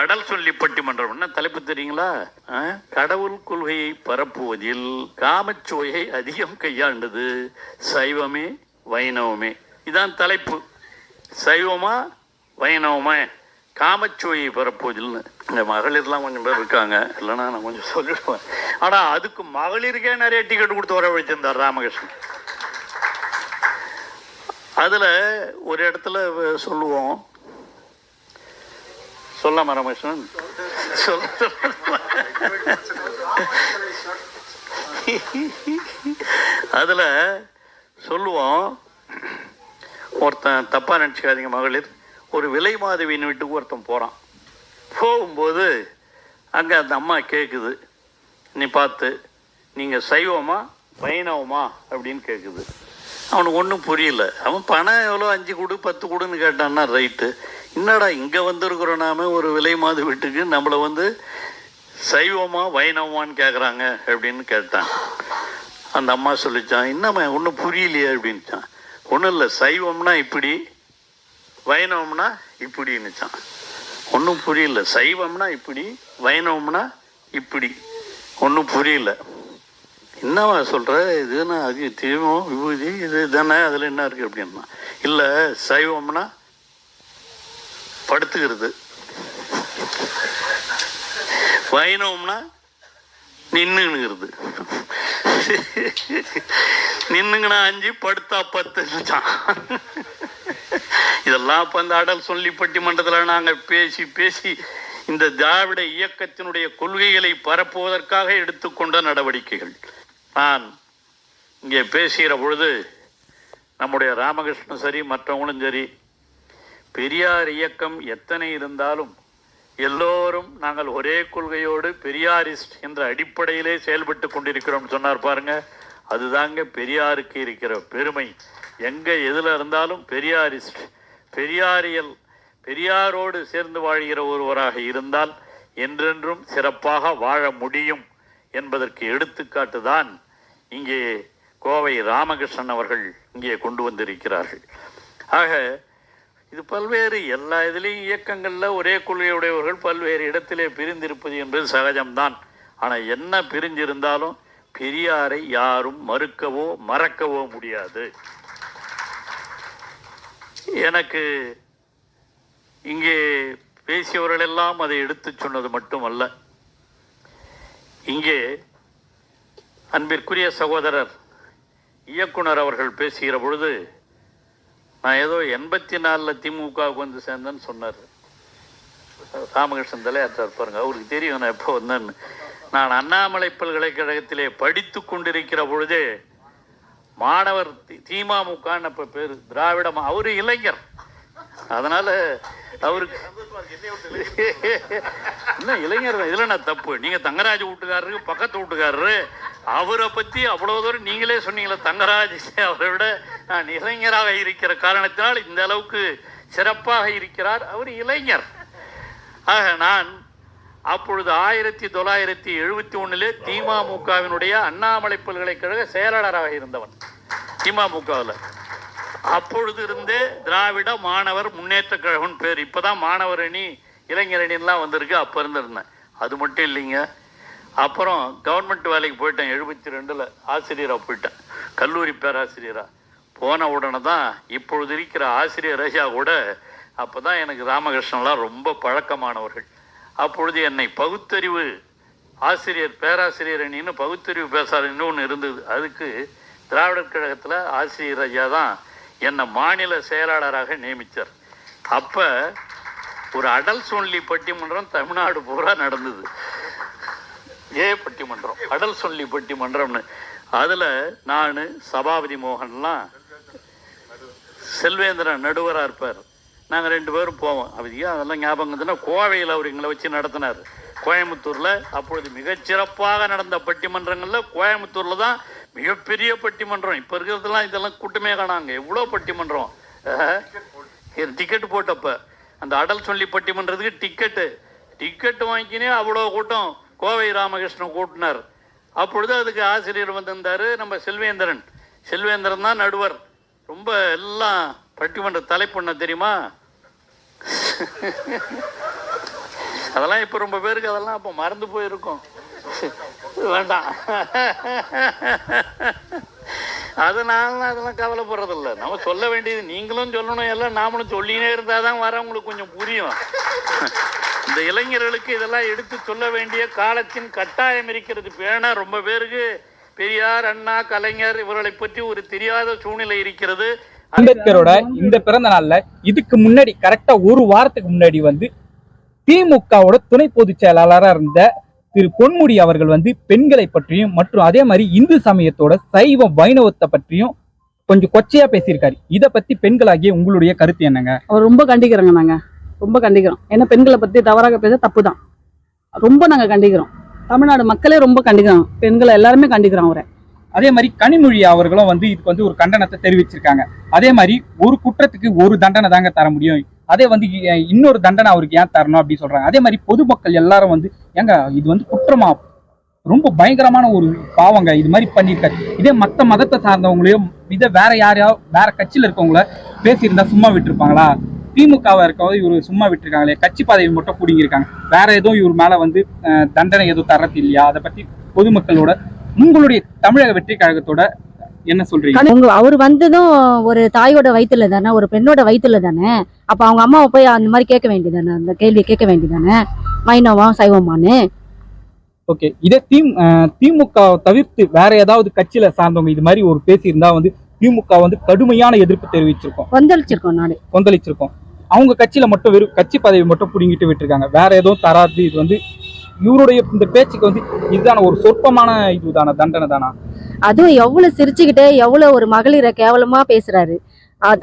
கடல் சொல்லி பட்டிமன்றம். என்ன தலைப்பு தெரியுங்களா? ஆ? கடவுள் கொள்கையை பரப்புவதில் காமச்சுவையை அதிகம் கையாண்டது சைவமே வைணவமே. இதான் தலைப்பு. சைவமா வைணவமா? காமச்சுவையை பரப்புவதில்னு இந்த மகளிர்லாம் கொஞ்சம் பேர் இருக்காங்க. இல்லைன்னா நான் கொஞ்சம் சொல்லிடுவேன். ஆனால் அதுக்கு மகளிருக்கே நிறைய டிக்கெட் கொடுத்து வர வச்சிருந்தார் ராமகிருஷ்ணன். அதில் ஒரு இடத்துல சொல்லுவோம். சொல்லாம ராமகிருஷ்ணன் சொல்ல அதில் சொல்லுவோம் ஒருத்தன் தப்பாக நினச்சிக்காதீங்க மகளிர். ஒரு விலை மாதவியின் வீட்டுக்கு ஒருத்தன் போகிறான் போகும்போது அங்கே அந்த அம்மா கேட்குது நீ பார்த்து நீங்கள் சைவமா வைணவமா அப்படின்னு கேட்குது அவனுக்கு ஒன்றும் புரியல. அவன் பணம் எவ்வளோ அஞ்சு கொடு பத்து கொடுன்னு கேட்டான்னா ரைட்டு. என்னடா இங்கே வந்திருக்கிறோம் நாம? ஒரு விலை மாத வீட்டுக்கு நம்மளை வந்து சைவமா வைணவமான்னு கேட்குறாங்க அப்படின்னு கேட்டான். அந்த அம்மா சொல்லிச்சான் என்னம்மா ஒன்றும் புரியலையே அப்படின்ச்சான் ஒன்றும் இல்லை சைவம்னா இப்படி வைணவம்னா இப்படின்னுச்சான். ஒன்றும் புரியல சைவம்னா இப்படி வைணவம்னா இப்படி. ஒன்றும் புரியல. என்னவா சொல்கிற இதுன்னா அது தீபம் விபூதி இது தானே அதில் என்ன இருக்குது அப்படின்னா இல்லை சைவம்னா படுத்துக்கிறது வைணவம்னா நின்னுங்கிறது நின்னுங்கனா அஞ்சு படுத்தா பத்து இதெல்லாம் இப்போ அந்த அடல் சொல்லி பட்டிமன்றத்தில் நாங்கள் பேசி பேசி இந்த திராவிட இயக்கத்தினுடைய கொள்கைகளை பரப்புவதற்காக எடுத்துக்கொண்ட நடவடிக்கைகள். நான் இங்கே பேசுகிற பொழுது நம்முடைய ராமகிருஷ்ணன் சரி மற்றவங்களும் சரி பெரியார் இயக்கம் எத்தனை இருந்தாலும் எல்லோரும் நாங்கள் ஒரே கொள்கையோடு பெரியாரிஸ்ட் என்ற அடிப்படையிலே செயல்பட்டு கொண்டிருக்கிறோம் சொன்னார் பாருங்க. அதுதாங்க பெரியாருக்கு இருக்கிற பெருமை. எங்கே எதில் இருந்தாலும் பெரியாரிஸ்ட் பெரியாரியல் பெரியாரோடு சேர்ந்து வாழ்கிற ஒருவராக இருந்தால் என்றென்றும் சிறப்பாக வாழ முடியும் என்பதற்கு எடுத்துக்காட்டு தான் இங்கே கோவை ராமகிருஷ்ணன் அவர்கள் இங்கே கொண்டு வந்திருக்கிறார்கள். ஆக இது பல்வேறு எல்லா இதுலேயும் இயக்கங்களில் ஒரே கொள்கையுடையவர்கள் பல்வேறு இடத்திலே பிரிந்திருப்பது என்பது சகஜம்தான். ஆனால் என்ன பிரிஞ்சிருந்தாலும் பெரியாரை யாரும் மறுக்கவோ மறக்கவோ முடியாது. எனக்கு இங்கே பேசியவர்களெல்லாம் அதை எடுத்துச் சொன்னது மட்டுமல்ல. இங்கே அன்பிற்குரிய சகோதரர் இயக்குனர் அவர்கள் பேசுகிற பொழுது நான் ஏதோ எண்பத்தி நாலில் திமுகவுக்கு வந்து சேர்ந்தேன்னு சொன்னார். ராமகிருஷ்ணன் தலையாற்றார் பாருங்க அவருக்கு தெரியும் நான் எப்போ வந்தேன்னு. நான் அண்ணாமலை பல்கலைக்கழகத்திலே படித்து கொண்டிருக்கிற பொழுதே மாணவர் தி- திமுகன்னு அப்போ பேர் திராவிடமா அவர் இளைஞர். அதனால் அவருக்கு என்ன இளைஞர் இதில் நான் தப்பு? நீங்கள் தங்கராஜ் வீட்டுக்காரருக்கு பக்கத்து வீட்டுக்காரரு அவரை பற்றி அவ்வளோ தூரம் நீங்களே சொன்னீங்களே தங்கராஜ் அவரை விட நான் இளைஞராக இருக்கிற காரணத்தினால் இந்த அளவுக்கு சிறப்பாக இருக்கிறார் அவர் இளைஞர். ஆக நான் அப்பொழுது ஆயிரத்தி தொள்ளாயிரத்தி எழுபத்தி ஒன்றில் திமுகவினுடைய அண்ணாமலை பல்கலைக்கழக செயலாளராக இருந்தவன். திமுகவில். அப்பொழுது இருந்தே திராவிட மாணவர் முன்னேற்ற கழகம் பேர். இப்பதான் மாணவர் அணி இளைஞர் அணிலாம் வந்திருக்கு. அப்போ இருந்திருந்தேன். அது மட்டும் இல்லைங்க. அப்புறம் கவர்மெண்ட் வேலைக்கு போயிட்டேன் எழுபத்தி ரெண்டில் ஆசிரியராக போயிட்டேன். கல்லூரி பேராசிரியராக போன உடனே தான் இப்பொழுது இருக்கிற ஆசிரியர் ஐயா கூட அப்போ தான் எனக்கு ராமகிருஷ்ணன்லாம் ரொம்ப பழக்கமானவர்கள். அப்பொழுது என்னை பகுத்தறிவு ஆசிரியர் பேராசிரியர் அணின்னு பகுத்தறிவு பேசாருன்னு ஒன்று இருந்தது. அதுக்கு திராவிடர் கழகத்தில் ஆசிரியர் ஐயா தான் என்னை மாநில செயலாளராக நியமித்தார் அப்போ ஒரு அடல் சோன்லி பட்டிமன்றம் தமிழ்நாடு பூரா நடந்தது. ஏ பட்டிமன்றம் அடல் சொல்லி பட்டிமன்றம்னு. அதில் நான் சபாபதி மோகன்லாம் செல்வேந்திரன் நடுவராக இருப்பார். நாங்கள் ரெண்டு பேரும் போவோம். அவதியா அதெல்லாம் ஞாபகம் இருந்ததுன்னா கோவையில் அவர் எங்களை வச்சு நடத்தினார். கோயம்புத்தூரில் அப்பொழுது மிகச்சிறப்பாக நடந்த பட்டிமன்றங்களில் கோயம்புத்தூரில் தான் மிகப்பெரிய பட்டிமன்றம். இப்போ இருக்கிறதெல்லாம் இதெல்லாம் கூட்டமே காணாங்க. எவ்வளோ பட்டிமன்றம்? டிக்கெட் போட்டப்போ. அந்த அடல் சொல்லி பட்டிமன்றத்துக்கு டிக்கெட்டு டிக்கெட் வாங்கினே அவ்வளோ கூட்டம். கோவை ராமகிருஷ்ணன் கூட்டினார். அப்பொழுது அதுக்கு ஆசிரியர் வந்திருந்தார் நம்ம செல்வேந்திரன். செல்வேந்திரன் தான் நடுவர். ரொம்ப எல்லாம் பட்டிமன்ற தலைப்புண்ண தெரியுமா? அதெல்லாம் இப்போ ரொம்ப பேருக்கு அதெல்லாம் அப்போ மறந்து போயிருக்கும். வேண்டாம். அதனால அதெல்லாம் கவலைப்படுறதில்ல. நம்ம சொல்ல வேண்டியது நீங்களும் சொல்லணும் எல்லாம் நாமளும் சொல்லினே இருந்தால் தான் வரவங்களுக்கு கொஞ்சம் புரியும். இந்த இளைஞர்களுக்கு இதெல்லாம் எடுத்து சொல்ல வேண்டிய காலத்தின் கட்டாயம் இருக்கிறது. பேனா ரொம்ப பேருக்கு பெரியார் அண்ணா கலைஞர் இவர்களை பற்றி ஒரு தெரியாத சூழ்நிலை இருக்கிறது. அம்பேத்கரோட இந்த பிறந்த நாள்ல இதுக்கு முன்னாடி கரெக்டா ஒரு வாரத்துக்கு முன்னாடி வந்து திமுகவோட துணை பொதுச் செயலாளராக இருந்த திரு பொன்முடி அவர்கள் வந்து பெண்களை பற்றியும் மற்றும் அதே மாதிரி இந்து சமயத்தோட சைவ வைணவத்தை பற்றியும் கொஞ்சம் கொச்சையா பேசியிருக்காரு. இத பத்தி பெண்களாகிய உங்களுடைய கருத்து என்னங்க? அவர் ரொம்ப கண்டிக்கிறோங்க நாங்க. ரொம்ப கண்டிக்கிறோம். ஏன்னா பெண்களை பத்தி தவறாக பேச தப்பு தான் ரொம்ப நாங்க கண்டிக்கிறோம். தமிழ்நாடு மக்களே ரொம்ப கண்டிக்கிறோம் பெண்களை எல்லாருமே கண்டிக்கிறோம் அவரை. அதே மாதிரி கனிமொழி அவர்களும் வந்து இதுக்கு வந்து ஒரு கண்டனத்தை தெரிவிச்சிருக்காங்க. அதே மாதிரி ஒரு குற்றத்துக்கு ஒரு தண்டனை தாங்க தர முடியும். அதே வந்து இன்னொரு தண்டனை அவருக்கு ஏன் தரணும் அப்படின்னு சொல்றாங்க. அதே மாதிரி பொதுமக்கள் எல்லாரும் வந்து ஏங்க இது வந்து குற்றமா? ரொம்ப பயங்கரமான ஒரு பாவங்க இது மாதிரி பண்ணியிருக்காரு. இதே மத்த மதத்தை சார்ந்தவங்களையும் இதே வேற யாரையாவது வேற கட்சியில இருக்கவங்கள பேசியிருந்தா சும்மா விட்டுருப்பாங்களா? திமுகவா இருக்கவங்க இவர் சும்மா விட்டுருக்காங்களே கட்சி பதவி மட்டும் பிடிங்கிருக்காங்க வேற எதுவும் இவர் மேல வந்து தண்டனை எதுவும் தரது இல்லையா? அதை பத்தி பொதுமக்களோட உங்களுடைய தமிழக வெற்றி கழகத்தோட என்ன சொல்றீங்க? உங்க அவர் வந்ததும் ஒரு தாயோட வயித்துல தானே ஒரு பெண்ணோட வயித்துல தானே அப்ப அவங்க அம்மாவை போய் அந்த மாதிரி கேட்க வேண்டியதானே அந்த கேள்வி கேட்க வேண்டியதானே வைணவா சைவமான்னு ஓகே இதே திம் திமுக தவிர்த்து வேற ஏதாவது கட்சியில சார்ந்தவங்க இது மாதிரி ஒரு பேசியிருந்தா வந்து திமுக வந்து கடுமையான எதிர்ப்பு தெரிவிச்சிருக்கோம். கொந்தளிச்சிருக்கோம் நாடு. கொந்தளிச்சிருக்கோம். அவங்க கட்சியில மட்டும் வெறும் கட்சி பதவி மட்டும் பிடுங்கிட்டு விட்டுருக்காங்க. வேற எதுவும் தராது. இது வந்து இவருடைய இந்த பேச்சுக்கு வந்து இதுதான ஒரு சொற்பமான இதுதான தண்டனை தானா? அதுவும் எவ்வளவு சிரிச்சுக்கிட்டு எவ்வளவு ஒரு மகளிரை கேவலமா பேசுறாரு.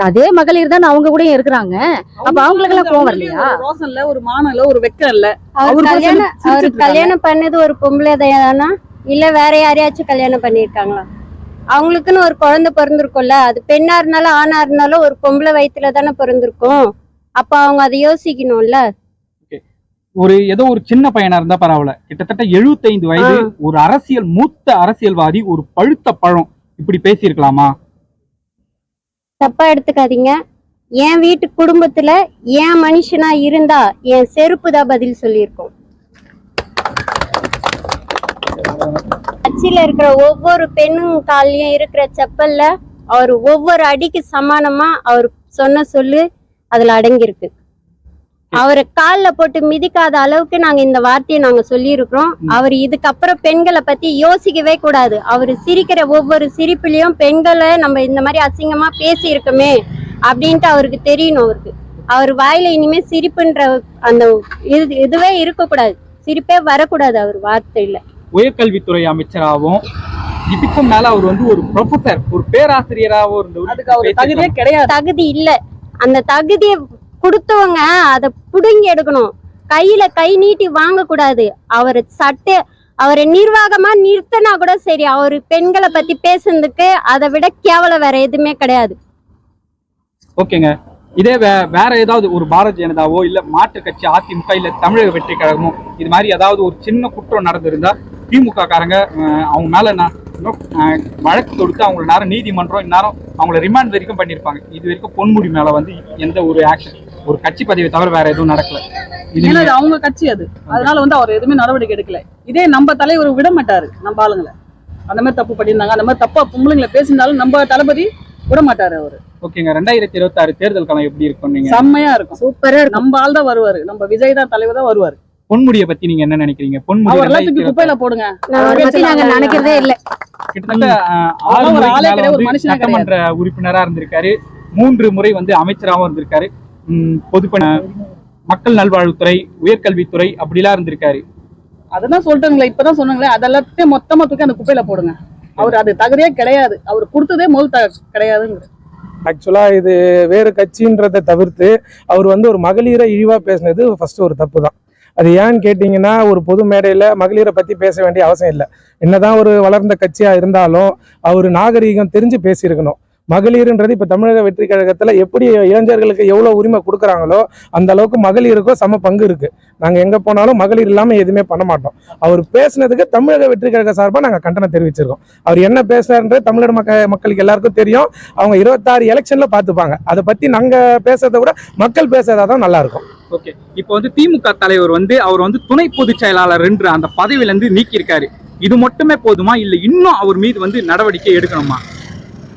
அதே மகளிர் தான் அவங்க கூட இருக்கிறாங்க. அப்ப அவங்களுக்கெல்லாம் கோவம் வரலையா? ஒரு ரோசம் இல்ல ஒரு மானம் இல்ல ஒரு வெக்கம் இல்ல அவர் கல்யாணம் அவர். கல்யாணம் பண்ணது ஒரு பொம்பளை தானா? இல்ல வேற யாரையாச்சும் கல்யாணம் பண்ணிருக்காங்களா அவங்களுக்குன்னு ஒரு குழந்தை பிறந்திருக்கும்ல அது பெண்ணா இருந்தாலும் ஆணா இருந்தாலும் ஒரு பொம்பளை வயித்துல தானே பிறந்திருக்கும். அப்ப அவங்க அதை யோசிக்கணும்ல? ஒரு ஏதோ ஒரு சின்ன பையனா இருந்தா பரவாயில்ல. கிட்டத்தட்ட 75 வயது ஒரு அரசியல் மூத்த அரசியல்வாதி ஒரு பழுத்த பழம். இப்படி பேசியிருக்கலாமா? தப்பா எடுத்துக்காதீங்க. என் வீட்டு குடும்பத்துல என் மனுஷனா இருந்தா என் செருப்பு தான் பதில் சொல்லியிருக்கோம். கட்சியில இருக்கிற ஒவ்வொரு பெண்ணும் கால்லயும் இருக்கிற செப்பல்ல அவர் ஒவ்வொரு அடிக்கு சமானமா அவர் சொன்ன சொல்லு. அதுல அடங்கியிருக்கு. அவரை கால்ல போட்டு மிதிக்காத அளவுக்கு நாங்க இந்த வார்த்தையை நாங்க சொல்லியிருக்கிறோம். அவர் இதுக்கப்புறம் பெண்களை பத்தி யோசிக்கவே கூடாது. அவர் சிரிக்கிற ஒவ்வொரு சிரிப்புலயும் பெண்களை நம்ம இந்த மாதிரி அசிங்கமா பேசி இருக்கோமே அப்படின்ட்டு அவருக்கு தெரியணும் அவருக்கு. அவர் வாயில இனிமே சிரிப்புன்ற அந்த இது இதுவே இருக்கக்கூடாது. சிரிப்பே வரக்கூடாது அவர் வார்த்தையில. உயர்கல்வித்துறை அமைச்சராகவும் இதுக்கும் மேல அவர் வந்து ஒரு ப்ரொஃபசர் ஒரு பேராசிரியராகவும் இருந்தவர். அதுக்கு அவர் தகுதியே கிடையாது. தகுதி இல்ல. அந்த தகுதியை கொடுத்தவங்க அதை புடுங்கி எடுக்கணும். கையில கை நீட்டி வாங்க கூடாது அவர் சட்டை அவரை நிர்வாகமா நிறுத்தினா கூட சரி அவர் பெண்களை பத்தி பேசுனதுக்கு அதை விட கேவலம் வேற எதுவுமே கிடையாது. ஓகேங்க. இதே வே வேற ஏதாவது ஒரு பாரதிய ஜனதாவோ இல்ல மாற்று கட்சி அதிமுக இல்ல தமிழக வெற்றி கழகமோ இது மாதிரி ஏதாவது ஒரு சின்ன குற்றம் நடந்திருந்தா திமுக காரங்க அவங்க மேல நான் வழக்கு தொடுத்து அவங்கள நேரம் நீதிமன்றம் இந்நேரம் அவங்கள ரிமாண்ட் வரைக்கும் பண்ணியிருப்பாங்க. இது வரைக்கும் பொன்முடி மேல வந்து எந்த ஒரு ஆக்ஷன் ஒரு கட்சி பதவியை தவிர வேற எதுவும் நடக்கல. ஏன்னா அது அவங்க கட்சி அது. அதனால வந்து அவர் எதுவுமே நடவடிக்கை எடுக்கல. இதே நம்ம தலைவர் விட மாட்டாரு நம்ம ஆளுங்களை. அந்த மாதிரி தப்பு பண்ணியிருந்தாங்க. அந்த மாதிரி தப்பா பொம்பளைங்களை பேசியிருந்தாலும் நம்ம தளபதி விட மாட்டாரு அவரு. ஓகேங்க ரெண்டாயிரத்தி இருபத்தி ஆறு தேர்தல் காலம் எப்படி இருக்கும் நீங்க செம்மையா இருக்கும். சூப்பரா இருக்கும். நம்ம ஆள் தான் வருவாரு. நம்ம விஜய் தான் தலைவர் தான் வருவாரு. பொன்முடியை பத்தி நீங்க என்ன நினைக்கிறீங்க? பொன்முடி அவர் எல்லாம் தூக்கி 2026 குப்பையில போடுங்க. நினைக்கிறதே இல்ல. கிட்டத்தட்ட சட்டமன்ற உறுப்பினரா இருந்திருக்காரு. மூன்று முறை வந்து அமைச்சராகவும் இருந்திருக்காரு. பொதுப்பண மக்கள் நல்வாழ்வுத்துறை உயர்கல்வித்துறை அப்படிலாம் இருந்திருக்காரு. அதெல்லாம் சொல்லிட்டாங்களே இப்பதான் சொன்னாங்களே அதெல்லாத்தையும் மொத்தமா தூக்கி அந்த குப்பையில போடுங்க. அவர் அது தகுதியே கிடையாது. அவர் கொடுத்ததே முதல் த கிடையாதுங்கிற ஆக்சுவலா இது வேறு கட்சின்றதை தவிர்த்து அவர் வந்து ஒரு மகளிரை இழிவா பேசினது ஃபர்ஸ்ட் ஒரு தப்பு தான் அது ஏன்னு கேட்டிங்கன்னா ஒரு பொது மேடையில் மகளிரை பற்றி பேச வேண்டிய அவசியம் இல்லை. என்னதான் ஒரு வளர்ந்த கட்சியாக இருந்தாலும் அவர் நாகரீகம் தெரிஞ்சு பேசியிருக்கணும். மகளிர்ன்றது இப்போ தமிழக வெற்றி கழகத்தில் எப்படி இளைஞர்களுக்கு எவ்வளோ உரிமை கொடுக்குறாங்களோ அந்த அளவுக்கு மகளிருக்கும் சம பங்கு இருக்குது நாங்கள் எங்கே போனாலும் மகளிர் இல்லாமல் எதுவுமே பண்ண மாட்டோம். அவர் பேசுனதுக்கு தமிழக வெற்றி கழக சார்பாக நாங்கள் கண்டனம் தெரிவிச்சிருக்கோம். அவர் என்ன பேசுறாருன்றது தமிழக மக்க மக்களுக்கு எல்லாருக்கும் தெரியும். அவங்க இருபத்தாறு எலெக்ஷனில் பார்த்துப்பாங்க. அதை பற்றி நாங்கள் பேசுறதை விட மக்கள் பேசுறதா தான் நல்லாயிருக்கும் ஓகே இப்போ வந்து திமுக தலைவர் வந்து அவர் வந்து துணை பொதுச் செயலாளர் என்று அந்த பதவியிலேருந்து நீக்கியிருக்காரு. இது மட்டுமே போதுமா? இல்லை இன்னும் அவர் மீது வந்து நடவடிக்கை எடுக்கணுமா?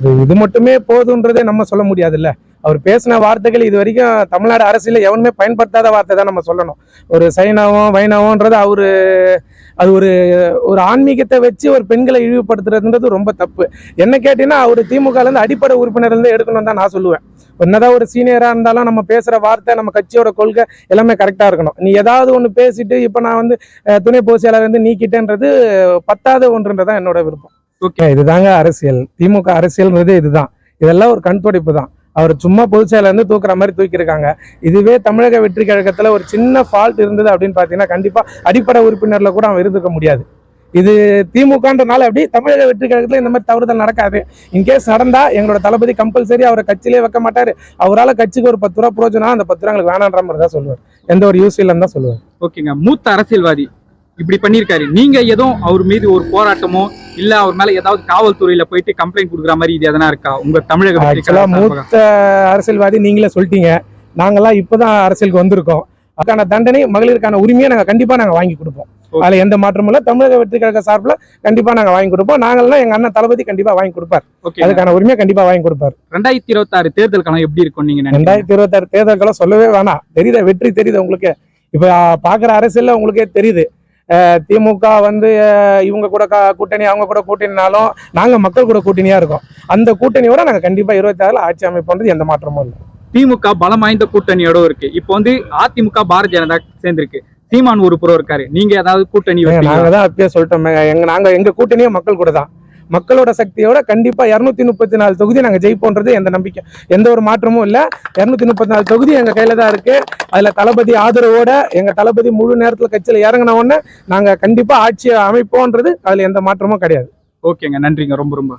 இது- மட்டுமே போதுன்றதே நம்ம சொல்ல முடியாதுல்ல. அவர் பேசின வார்த்தைகள் இது வரைக்கும் தமிழ்நாடு அரசியல எவனுமே பயன்படுத்தாத வார்த்தை தான் நம்ம சொல்லணும். ஒரு சைனாவும் வைணவம்ன்றது அவரு அது ஒரு ஒரு ஆன்மீகத்தை வச்சு ஒரு பெண்களை இழிவுபடுத்துறதுன்றது ரொம்ப தப்பு. என்ன கேட்டீங்கன்னா அவர் திமுகலேருந்து அடிப்படை உறுப்பினர்லேருந்து எடுக்கணும் தான் நான் சொல்லுவேன். என்னதான் ஒரு சீனியரா இருந்தாலும் நம்ம பேசுற வார்த்தை நம்ம கட்சியோட கொள்கை எல்லாமே கரெக்டா இருக்கணும். நீ ஏதாவது ஒன்று பேசிட்டு இப்போ நான் வந்து துணை பொதுச் செயலாளர் வந்து நீக்கிட்டேன்றது பத்தாத ஒன்றுன்றதான் என்னோட விருப்பம். ஓகே இதுதாங்க அரசியல். திமுக அரசியல்ன்றது இதுதான். இதெல்லாம் ஒரு கண் துடைப்பு தான். அவர் சும்மா பொதுச் செயலர் இருந்து தூக்குற மாதிரி தூக்கியிருக்காங்க. இதுவே தமிழக வெற்றி கழகத்துல ஒரு சின்ன ஃபால்ட் இருந்தது அப்படின்னு பார்த்தீங்கன்னா கண்டிப்பா அடிப்படை உறுப்பினர்ல கூட அவன் இருந்துக்க முடியாது. இது திமுகன்றனால அப்படி தமிழக வெற்றி கழகத்துல இந்த மாதிரி தவறுதல் நடக்காது. இன்கேஸ் நடந்தா எங்களோட தளபதி கம்பல்சரி அவரை கட்சியிலே வைக்க மாட்டாரு. அவரால் கட்சிக்கு ஒரு பத்து ரூபா பிரோஜனம் அந்த பத்து ரூபா எங்களுக்கு வேணான்ற மாதிரி தான் சொல்லுவார். எந்த ஒரு யூஸ் இல்லைன்னு தான் சொல்லுவார். ஓகேங்க. மூத்த அரசியல்வாதி இப்படி பண்ணியிருக்காரு. நீங்க எதுவும் அவர் மீது ஒரு போராட்டமோ இல்ல அவர் மேல ஏதாவது காவல்துறையில போயிட்டு கம்ப்ளைண்ட் கொடுக்குற மாதிரி இது எதனா இருக்கா? உங்க தமிழக? மூத்த அரசியல்வாதி நீங்களே சொல்லிட்டீங்க. நாங்கெல்லாம் இப்பதான் அரசியலுக்கு வந்திருக்கோம். அதுக்கான தண்டனை மகளிருக்கான உரிமையை நாங்க கண்டிப்பா நாங்க வாங்கி கொடுப்போம். அதுல எந்த மாற்றமும் இல்ல. தமிழக வெற்றி கழக சார்பில் கண்டிப்பா நாங்க வாங்கி கொடுப்போம். நாங்கள்லாம் எங்க அண்ணன் தளபதி கண்டிப்பா வாங்கி கொடுப்பார். அதுக்கான உரிமையை கண்டிப்பா வாங்கி கொடுப்பார். ரெண்டாயிரத்தி இருபத்தி ஆறு தேர்தல் காலம் எப்படி இருக்கும் நீங்க நினைக்கிறீங்க? ரெண்டாயிரத்தி இருபத்தாறு தேர்தல்களை சொல்லவே வேணாம். தெரியுதா? வெற்றி தெரியுது உங்களுக்கு? இப்ப ஆஹ், பாக்குற அரசியல்ல உங்களுக்கே தெரியுது. திமுக வந்து இவங்க கூட கூட்டணி அவங்க கூட கூட்டணினாலும் நாங்க மக்கள் கூட கூட்டணியா இருக்கோம். அந்த கூட்டணியோட நாங்க கண்டிப்பா இருபத்தி ஆறுல ஆட்சி அமைப்போன்றது எந்த மாற்றமும் இல்லை. திமுக பலம் வாய்ந்த கூட்டணியோட இருக்கு. இப்போ வந்து அதிமுக பாரதிய ஜனதா சேர்ந்திருக்கு. சீமான் ஒரு புறம் இருக்காரு. நீங்க ஏதாவது கூட்டணி? நாங்க தான் அப்பயே சொல்லிட்டோம். எங்க நாங்க எங்க கூட்டணியே மக்கள் கூட தான். மக்களோட சக்தியோட கண்டிப்பா இருநூத்தி முப்பத்தி நாலு தொகுதி நாங்க ஜெயிப்போன்றது எந்த நம்பிக்கை எந்த ஒரு மாற்றமும் இல்ல. இருநூத்தி முப்பத்தி நாலு தொகுதி எங்க கையில தான் இருக்கு. அதுல தளபதி ஆதரவோட எங்க தளபதி முழு நேரத்துல கட்சியில இறங்கின உடனே நாங்க கண்டிப்பா ஆட்சி அமைப்போன்றது அதுல எந்த மாற்றமும் கிடையாது. ஓகேங்க நன்றிங்க. ரொம்ப ரொம்ப.